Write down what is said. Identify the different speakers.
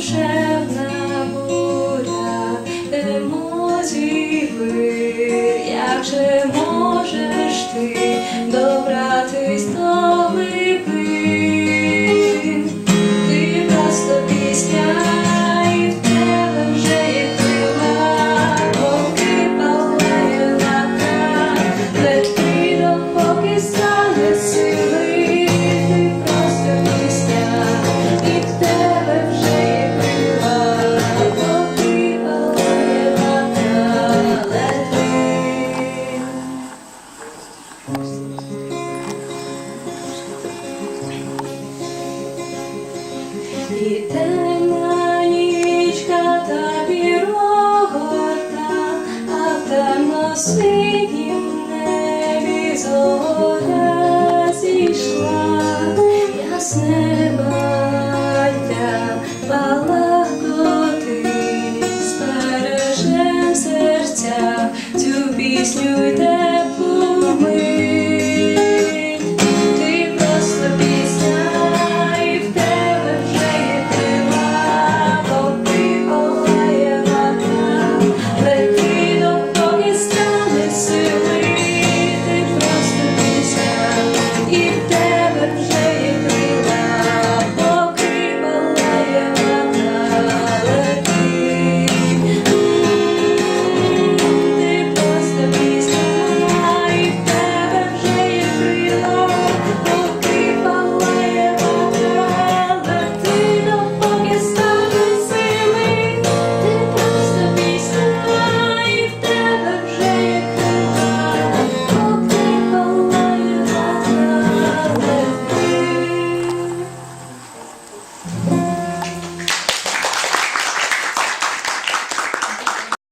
Speaker 1: душевна буря, емоцій вир, як же можеш ти? І темна нічка та бірогорта, а в темно-синім зійшла, ясне баття балакоти, серця цю.